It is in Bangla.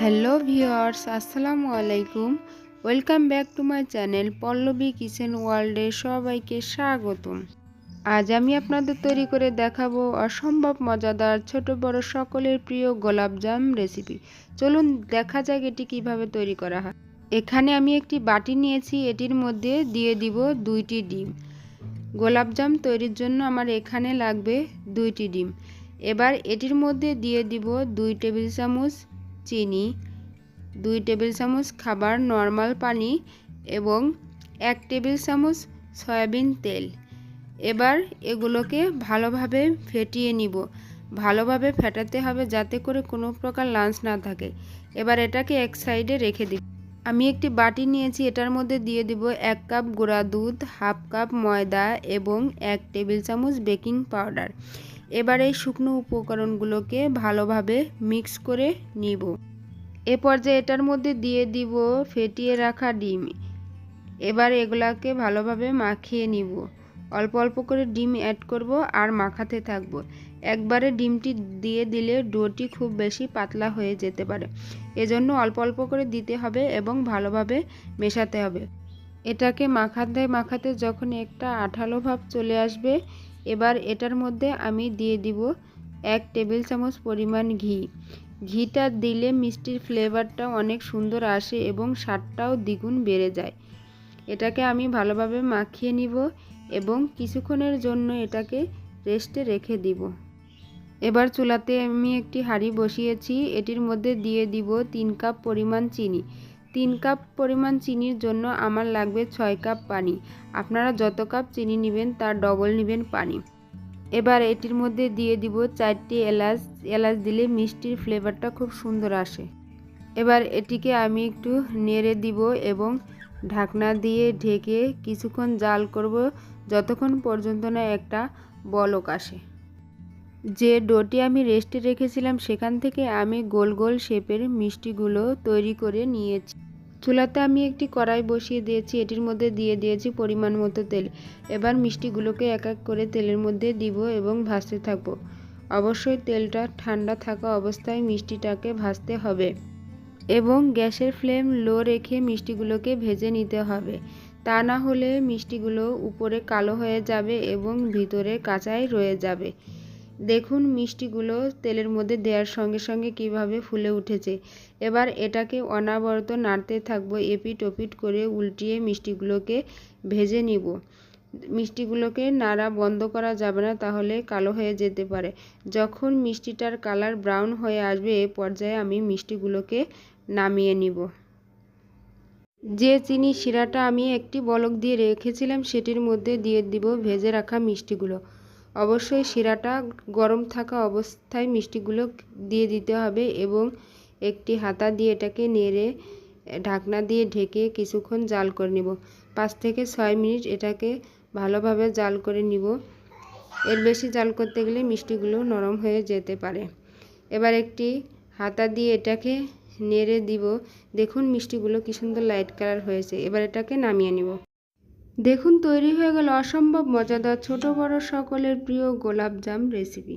হ্যালো ভিওর্স আসসালামু আলাইকুম। Welcome back to my channel Pallabi kitchen ওয়ার্ল্ডে সবাইকে স্বাগতম। আজ আমি আপনাদের তৈরি করে দেখাবো অসম্ভব মজাদার ছোট বড় সকলের প্রিয় গোলাপজাম রেসিপি। চলুন দেখা যাক এটি কীভাবে তৈরি করা হয়। এখানে আমি একটি বাটি নিয়েছি, এটির মধ্যে দিয়ে দিব দুইটি ডিম। গোলাপজাম তৈরির জন্য আমার এখানে লাগবে দুইটি ডিম। এবার এটির মধ্যে দিয়ে দিব দুই টেবিল চামচ চিনি, দুই টেবিল চামচ খাবার নর্মাল পানি এবং এক টেবিল চামচ সয়াবিন তেল। এবার এগুলোকে ভালোভাবে ফেটিয়ে নিব। ভালোভাবে ফেটাতে হবে যাতে করে কোনো প্রকার লাঞ্চ না থাকে। এবার এটাকে এক সাইডে রেখে দিব আমি একটি বাটি নিয়েছি, এটার মধ্যে দিয়ে দিব এক কাপ গুঁড়া দুধ, হাফ কাপ ময়দা এবং এক টেবিল চামচ বেকিং পাউডার। এবার এই শুকনো উপকরণগুলোকে ভালোভাবে মিক্স করে নিব। এ পর্যায়ে এটার মধ্যে দিয়ে দিব ফেটিয়ে রাখা ডিম। এবার এগুলাকে ভালোভাবে মাখিয়ে নিব। অল্প অল্প করে ডিম অ্যাড করব আর মাখাতে থাকব। একবারে ডিমটি দিয়ে দিলে ডোটি খুব বেশি পাতলা হয়ে যেতে পারে। এজন্য অল্প অল্প করে দিতে হবে এবং ভালোভাবে মেশাতে হবে। এটাকে মাখাতে মাখাতে যখন একটা আঠালো ভাব চলে আসবে এবার এটার মধ্যে আমি দিয়ে দিব এক টেবিল চামচ পরিমাণ ঘি। ঘিটা দিলে মিষ্টির ফ্লেভারটা অনেক সুন্দর আসে এবং স্বাদটাও দ্বিগুণ বেড়ে যায়। এটাকে আমি ভালোভাবে মাখিয়ে নিব এবং কিছুক্ষণের জন্য এটাকে রেস্টে রেখে দিব। এবার চুলাতে আমি একটি হাঁড়ি বসিয়েছি। এটির মধ্যে দিয়ে দিব তিন কাপ পরিমাণ চিনি। তিন কাপ পরিমাণ চিনির জন্য আমার লাগবে ছয় কাপ পানি। আপনারা যত কাপ চিনি নেবেন, তার ডবল নেবেন পানি। এবার এটির মধ্যে দিয়ে দিব চারটি এলাচ। এলাচ দিলে মিষ্টির ফ্লেভারটা খুব সুন্দর আসে। এবার এটিকে আমি একটু নেড়ে দিব এবং ঢাকনা দিয়ে ঢেকে কিছুক্ষণ জাল করব, যতক্ষণ পর্যন্ত না একটা বলক আসে। যে ডোটি আমি রেস্টে রেখেছিলাম, সেখান থেকে আমি গোল গোল শেপের মিষ্টিগুলো তৈরি করে নিয়েছি। চুলাতে আমি একটি কড়াই বসিয়ে দিয়েছি, এটির মধ্যে দিয়ে দিয়েছি পরিমাণ মতো তেল। এবার মিষ্টিগুলোকে এক এক করে তেলের মধ্যে দিব এবং ভাজতে থাকব। অবশ্যই তেলটা ঠান্ডা থাকা অবস্থায় মিষ্টিটাকে ভাজতে হবে এবং গ্যাসের ফ্লেম লো রেখে মিষ্টিগুলোকে ভেজে নিতে হবে। তা না হলে মিষ্টিগুলো উপরে কালো হয়ে যাবে এবং ভিতরে কাঁচাই রয়ে যাবে। দেখুন মিষ্টিগুলো তেলের মধ্যে দেওয়ার সঙ্গে সঙ্গে কীভাবে ফুলে উঠেছে। এবার এটাকে অনাবরত নাড়তে থাকব এপিট ওপিট করে উল্টিয়ে মিষ্টিগুলোকে ভেজে নিব। মিষ্টিগুলোকে নাড়া বন্ধ করা যাবে না, তাহলে কালো হয়ে যেতে পারে। যখন মিষ্টিটার কালার ব্রাউন হয়ে আসবে, এ পর্যায়ে আমি মিষ্টিগুলোকে নামিয়ে নিব। যে চিনি শিরাটা আমি একটি বলক দিয়ে রেখেছিলাম, সেটির মধ্যে দিয়ে দিব ভেজে রাখা মিষ্টিগুলো। অবশ্যই শিরাটা গরম থাকা অবস্থায় মিষ্টিগুলো দিয়ে দিতে হবে এবং একটি হাতা দিয়ে এটাকে নেড়ে, ঢাকনা দিয়ে ঢেকে কিছুক্ষণ জাল করে নিব। পাঁচ থেকে ছয় মিনিট এটাকে ভালোভাবে জাল করে নিব। এর বেশি জাল করতে গেলে মিষ্টিগুলো নরম হয়ে যেতে পারে। এবার একটি হাতা দিয়ে এটাকে নেড়ে দিব। দেখুন মিষ্টিগুলো কী সুন্দর লাইট কালার হয়েছে। এবার এটাকে নামিয়ে নিব। দেখুন তৈরি হয়ে গেল অসম্ভব মজাদার ছোট বড় সকলের প্রিয় গোলাপজাম রেসিপি